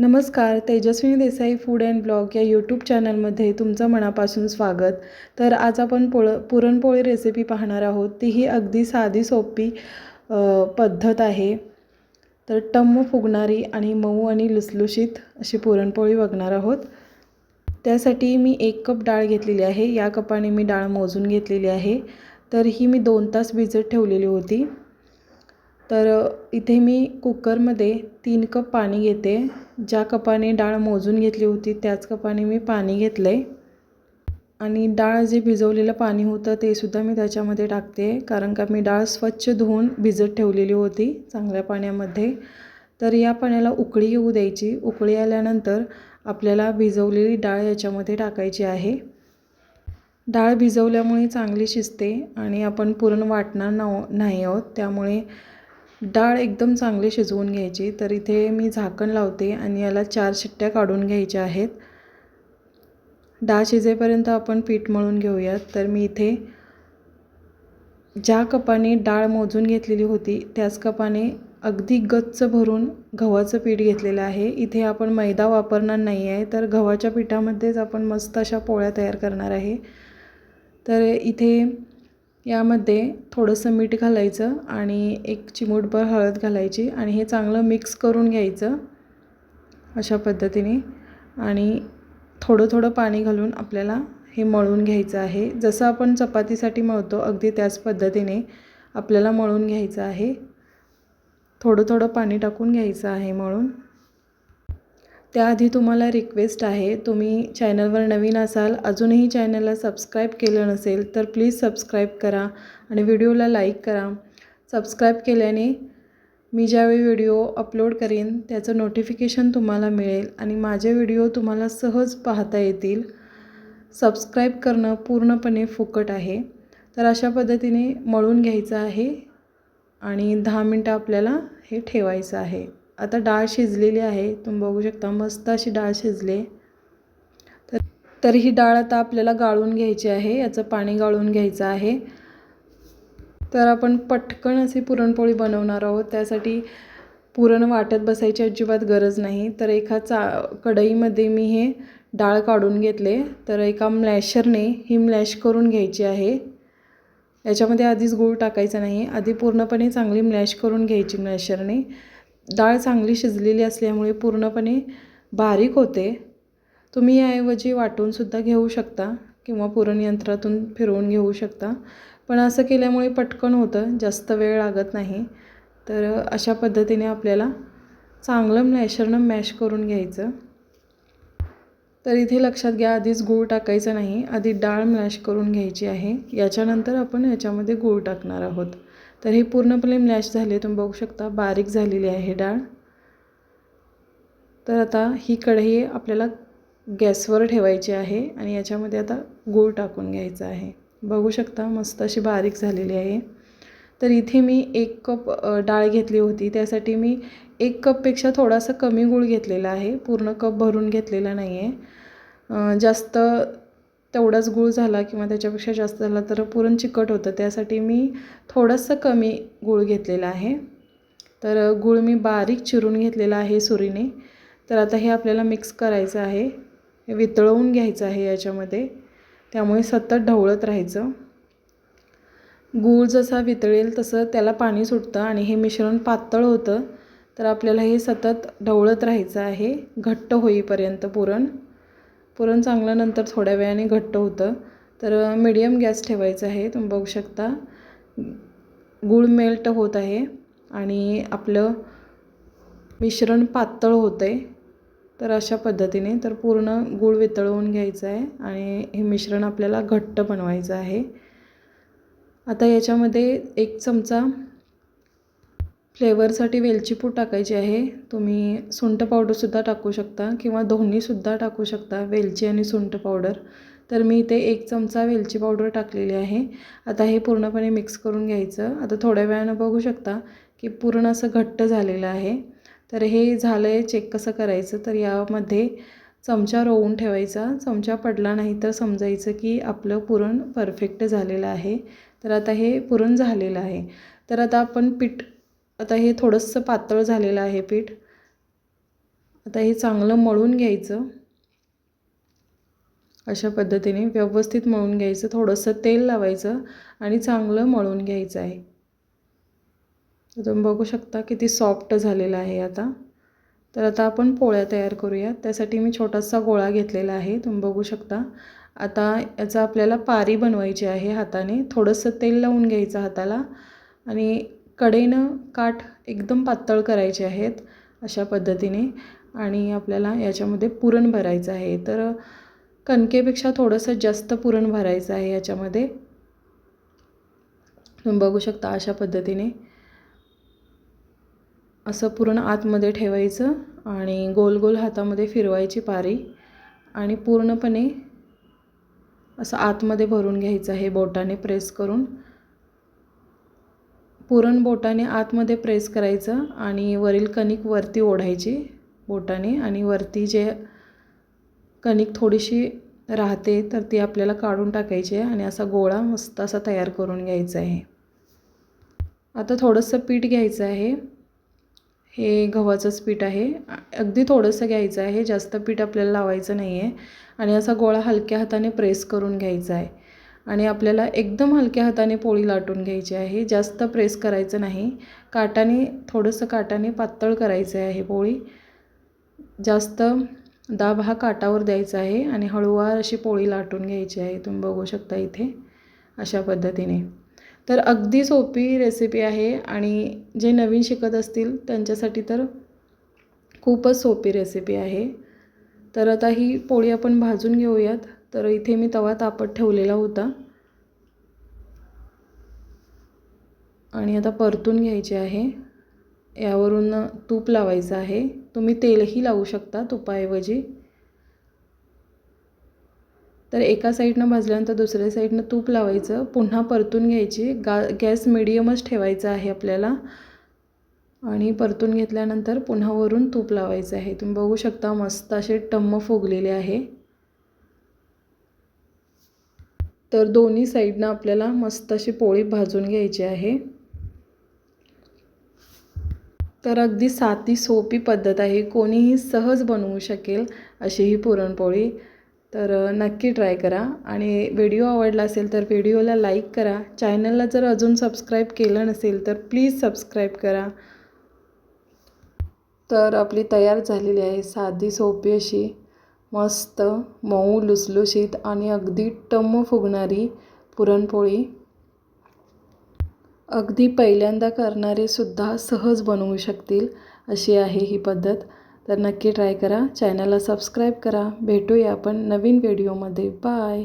नमस्कार Tejaswini Desai food and blog या YouTube चॅनलमध्ये तुमचं मनापासून स्वागत. तर आज आपण पोळ पुरणपोळी रेसिपी पाहणार आहोत. तीही अगदी साधी सोपी पद्धत आहे. तर टम्म फुगणारी आणि मऊ आणि लुसलुशीत अशी पुरणपोळी बघणार आहोत. त्यासाठी मी एक कप डाळ घेतलेली आहे. या कपाने मी डाळ मोजून घेतलेली आहे. तर ही मी दोन तास भिजत ठेवलेली होती. तर इथे मी कुकरमध्ये तीन कप पाणी घेते. ज्या कपाने डाळ मोजून घेतली होती त्याच कपाने मी पाणी घेतलं आहे आणि डाळ जे भिजवलेलं पाणी होतं ते सुद्धा मी त्याच्यामध्ये टाकते. कारण का मी डाळ स्वच्छ धुवून भिजत ठेवलेली होती चांगल्या पाण्यामध्ये. तर या पाण्याला उकळी येऊ द्यायची. उकळी आल्यानंतर आपल्याला भिजवलेली डाळ याच्यामध्ये टाकायची आहे. डाळ भिजवल्यामुळे चांगली शिजते आणि आपण पुरण वाटणार नाव नाही आहोत. त्यामुळे डाळ एकदम चांगली शिजवून घ्यायची. तर इथे मी झाकण लावते आणि याला चार शिट्ट्या काढून घ्यायच्या आहेत. डाळ शिजेपर्यंत आपण पीठ मळून घेऊयात. तर मी इथे ज्या कपाने डाळ मोजून घेतलेली होती त्याच कपाने अगदी गच्च भरून गव्हाचं पीठ घेतलेलं आहे. इथे आपण मैदा वापरणार नाही आहे तर गव्हाच्या पिठामध्येच आपण मस्त अशा पोळ्या तयार करणार आहे. तर इथे यामध्ये थोडंसं मीठ घालायचं आणि एक चिमूटभर हळद घालायची आणि हे चांगलं मिक्स करून घ्यायचं अशा पद्धतीने. आणि थोडं थोडं पाणी घालून आपल्याला हे मळून घ्यायचं आहे. जसं आपण चपातीसाठी मळतो अगदी त्याच पद्धतीने आपल्याला मळून घ्यायचं आहे. थोडं थोडं पाणी टाकून घ्यायचं आहे मळून. त्याआधी तुम्हाला रिक्वेस्ट आहे तुम्ही चॅनलवर नवीन असाल अजूनही चॅनलला सबस्क्राईब केलं नसेल तर प्लीज सबस्क्राईब करा आणि व्हिडिओला लाईक करा. सबस्क्राईब केल्याने मी ज्यावेळी व्हिडिओ अपलोड करेन त्याचं नोटिफिकेशन तुम्हाला मिळेल आणि माझे व्हिडिओ तुम्हाला सहज पाहता येतील. सबस्क्राईब करणं पूर्णपणे फुकट आहे. तर अशा पद्धतीने मळून घ्यायचं आहे आणि दहा मिनटं आपल्याला हे ठेवायचं आहे. आता डाळ शिजलेली आहे. तुम्ही बघू शकता मस्त अशी डाळ शिजली तर तर ही डाळ आता आपल्याला गाळून घ्यायची आहे. याचं पाणी गाळून घ्यायचं आहे. तर आपण पटकन अशी पुरणपोळी बनवणार आहोत. त्यासाठी पुरण वाटत बसायची अजिबात गरज नाही. तर एका चा कढईमध्ये मी हे डाळ काढून घेतले. तर एका मॅशरने ही मॅश करून घ्यायची आहे. याच्यामध्ये आधीच गूळ टाकायचा नाही. आधी पूर्णपणे चांगली मॅश करून घ्यायची मॅशरने. डाळ चांगली शिजलेली असल्यामुळे पूर्णपणे बारीक होते. तुम्ही याऐवजी वाटूनसुद्धा घेऊ शकता किंवा पुरण यंत्रातून फिरवून घेऊ शकता. पण असं केल्यामुळे पटकन होतं जास्त वेळ लागत नाही. तर अशा पद्धतीने आपल्याला चांगलं मॅशरनं मॅश करून घ्यायचं. तर इथे लक्षात घ्या आधीच गूळ टाकायचं नाही आधी डाळ मॅश करून घ्यायची आहे. याच्यानंतर आपण याच्यामध्ये गूळ टाकणार आहोत. तर हे पूर्णपणे मॅश झाले. तुम्ही बघू शकता बारीक झालेली आहे डाळ. तर आता ही कढई आपल्याला गॅसवर ठेवायची आहे आणि याच्यामध्ये आता गूळ टाकून घ्यायचा आहे. बघू शकता मस्त अशी बारीक झालेली आहे. तर इथे मी एक कप डाळ घेतली होती. त्यासाठी मी एक कपपेक्षा थोडासा कमी गूळ घेतलेला आहे. पूर्ण कप भरून घेतलेला नाही आहे जास्त तेवढाच गूळ झाला किंवा त्याच्यापेक्षा जास्त झाला तर पुरण चिकट होतं. त्यासाठी मी थोडंसं कमी गूळ घेतलेला आहे. तर गूळ मी बारीक चिरून घेतलेला आहे सुरीने. तर आता हे आपल्याला मिक्स करायचं आहे. वितळवून घ्यायचं आहे याच्यामध्ये. त्यामुळे सतत ढवळत राहायचं. गूळ जसा वितळेल तसं त्याला पाणी सुटतं आणि हे मिश्रण पातळ होतं. तर आपल्याला हे सतत ढवळत राहायचं आहे. घट्ट होईपर्यंत पुरण. पुरण चांगलं नंतर थोड्या वेळाने घट्ट होतं. तर मिडियम गॅस ठेवायचा आहे. तुम्ही बघू शकता. गूळ मेल्ट होत आहे. आणि आपलं मिश्रण पातळ होतं आहे तर अशा पद्धतीने. तर पूर्ण गूळ वितळवून घ्यायचं आहे. आणि हे मिश्रण आपल्याला घट्ट बनवायचं आहे. आता याच्यामध्ये एक चमचा फ्लेवरसाठी वेलची पूड टाकायची आहे. तुम्ही सुंठ पावडरसुद्धा टाकू शकता किंवा दोन्हीसुद्धा टाकू शकता वेलची आणि सुंठ पावडर तर मी इथे एक चमचा वेलची पावडर टाकलेली आहे. आता हे पूर्णपणे मिक्स करून घ्यायचं. आता थोड्या वेळानं बघू शकता की पूर्ण असं घट्ट झालेलं आहे. तर हे झालं आहे चेक कसं करायचं? तर यामध्ये चमचा रोवून ठेवायचा. चमचा पडला नाही तर समजायचं की आपलं पुरण परफेक्ट झालेलं आहे. तर आता हे पुरण झालेलं आहे. तर आता आपण पीठ आता हे थोडंसं पातळ झालेलं आहे पीठ. आता हे चांगलं मळून घ्यायचं. अशा पद्धतीने व्यवस्थित मळून घ्यायचं. थोडंसं तेल लावायचं आणि चांगलं मळून घ्यायचं आहे. तुम्ही बघू शकता किती सॉफ्ट झालेलं आहे आता. तर आता आपण पोळ्या तयार करूया त्यासाठी मी छोटासा गोळा घेतलेला आहे. तुम्ही बघू शकता. आता याचा आपल्याला पारी बनवायची आहे हाताने. थोडंसं तेल लावून घ्यायचं हाताला. आणि कडेनं काठ एकदम पातळ करायचे आहेत अशा पद्धतीने आणि आपल्याला याच्यामध्ये पुरण भरायचं आहे. तर कणकेपेक्षा थोडंसं जास्त पुरण भरायचं आहे याच्यामध्ये. तुम्ही बघू शकता अशा पद्धतीने. असं पुरण आतमध्ये ठेवायचं आणि गोल गोल हातामध्ये फिरवायची पारी आणि पूर्णपणे असं आतमध्ये भरून घ्यायचं आहे बोटाने प्रेस करून. पुरण बोटाने आतमध्ये प्रेस करायचं आणि वरील कणिक वरती ओढायची बोटाने आणि वरती जे कणिक थोडीशी राहते तर ती आपल्याला काढून टाकायची आहे आणि असा गोळा मस्त असा तयार करून घ्यायचा आहे. आता थोडंसं पीठ घ्यायचं आहे. हे गव्हाचंच पीठ आहे. अगदी थोडंसं घ्यायचं आहे. जास्त पीठ आपल्याला लावायचं नाही आहे आणि असा गोळा हलक्या हाताने प्रेस करून घ्यायचा आहे. आणि आपल्याला एकदम हलक्या हाताने पोळी लाटून घ्यायची आहे. जास्त प्रेस करायचं नाही. काटाने थोडंसं काटाने पातळ करायचं आहे पोळी. जास्त दाब हा काटावर द्यायचा आहे आणि हळूवार अशी पोळी लाटून घ्यायची आहे. तुम्ही बघू शकता इथे अशा पद्धतीने. तर अगदी सोपी रेसिपी आहे आणि जे नवीन शिकत असतील त्यांच्यासाठी तर खूपच सोपी रेसिपी आहे. तर आता ही पोळी आपण भाजून घेऊयात. तर इथे मी तवा तापत ठेवलेला होता. आणि आता परतून घ्यायचे आहे. यावरून तूप लावायचं आहे. तुम्ही तेलही लावू शकता तुपाऐवजी. तर एका साईडनं भाजल्यानंतर दुसऱ्या साईडनं तूप लावायचं. पुन्हा परतून घ्यायची. गा गॅस मिडियमच ठेवायचा आहे आपल्याला. आणि परतून घेतल्यानंतर पुन्हा वरून तूप लावायचं आहे. तुम्ही बघू शकता मस्त असे टम्म फुगलेले आहे. तर दोन्ही साईडनं आपल्याला मस्त अशी पोळी भाजून घ्यायची आहे. तर अगदी साधी सोपी पद्धत आहे. कोणीही सहज बनवू शकेल अशी ही पुरणपोळी. तर नक्की ट्राय करा. आणि व्हिडिओ आवडला असेल तर व्हिडिओला लाईक करा. चॅनलला जर अजून सबस्क्राईब केलं नसेल तर प्लीज सबस्क्राईब करा. तर आपली तयार झालेली आहे साधी सोपी अशी. मस्त मऊ लुसलुशीत आणि अगदी टम्म फुगणारी पुरणपोळी. अगदी पहिल्यांदा करणारे सुद्धा सहज बनवू शकतील अशी आहे ही पद्धत. तर नक्की ट्राय करा. चॅनलला सबस्क्राईब करा. भेटूया आपण नवीन व्हिडिओमध्ये. बाय.